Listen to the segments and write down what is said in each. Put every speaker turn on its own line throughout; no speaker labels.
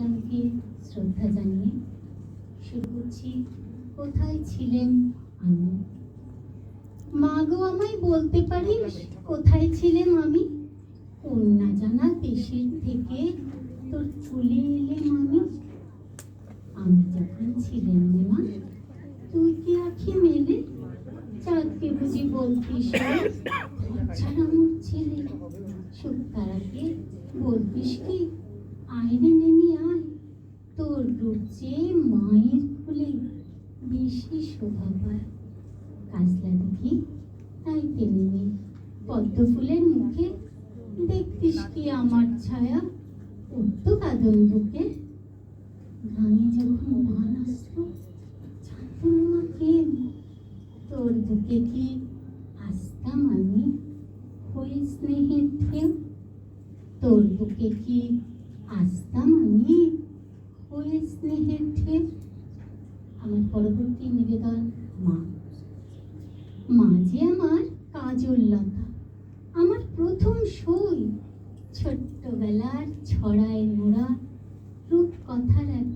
ইসলামকে শ্রদ্ধা জানিয়ে শুরু করছি কোথায় ছিলেন আমি? মা গো, আমায় বলতে পারিস কোথায় ছিলেন আমি? কন্যা জানা দেশের থেকে তোর চলে এলেম আমি আমি যখন ছিলেন মা, তুই কি আখি মেলে চাঁদকে বুঝি বলতিস? ছাড়া আমার ছেলে শুক্তারাকে বলতিস কি? আইনে নেমে আয়। তোর রূপ যে মায়ের ফুলে বেশি শোভা পায়। কাজলা দেখি তাই তেমনি পদ্ম ফুলের মুখে দেখতিস কি আমার ছায়া? উঠত কাদল বুকে। গায়ে যখন বান আসতো জানতাম মা কে তোর বুকে কি আসতাম আমি হয়ে স্নেহের ঢেউ। তোর বুকে কি আসতাম আমি হয়ে স্নেহের ঢেউ আমার পরবর্তী নিবেদন মা। মা যে আমার কাজললতা আমার প্রথম সই ছোট্টবেলার ছড়ায় মোড়া রূপ কথার এক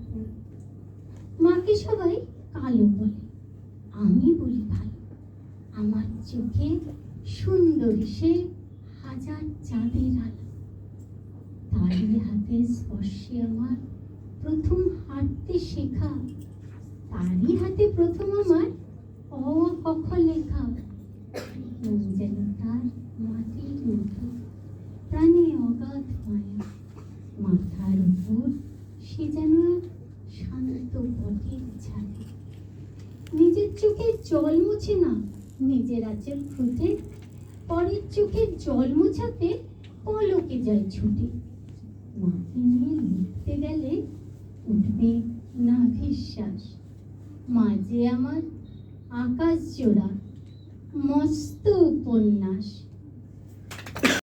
মাকে সবাই কালো বলে, আমি বলি ভালো। আমার চোখে সুন্দরী সে হাজার চাঁদের তারই স্পর্শে আমার। প্রথম হাঁটতে শেখা, তারই হাতে প্রথম আমার অ আ ক খ লেখা যেন তার মাটির মতো, প্রাণে অগাধ মায়া। মাথার উপর সে যেন শান্ত বটের ছায়া। নিজের চোখে জল মুছে না, নিজের আচল ফুটে পরের চোখে জল মোছাতে পলকে যায় ছুটে। মাকে নিয়ে লিখতে গেলে উঠবে না বিশ্বাস। মা যে আমার আকাশ জোড়া মস্ত উপন্যাস।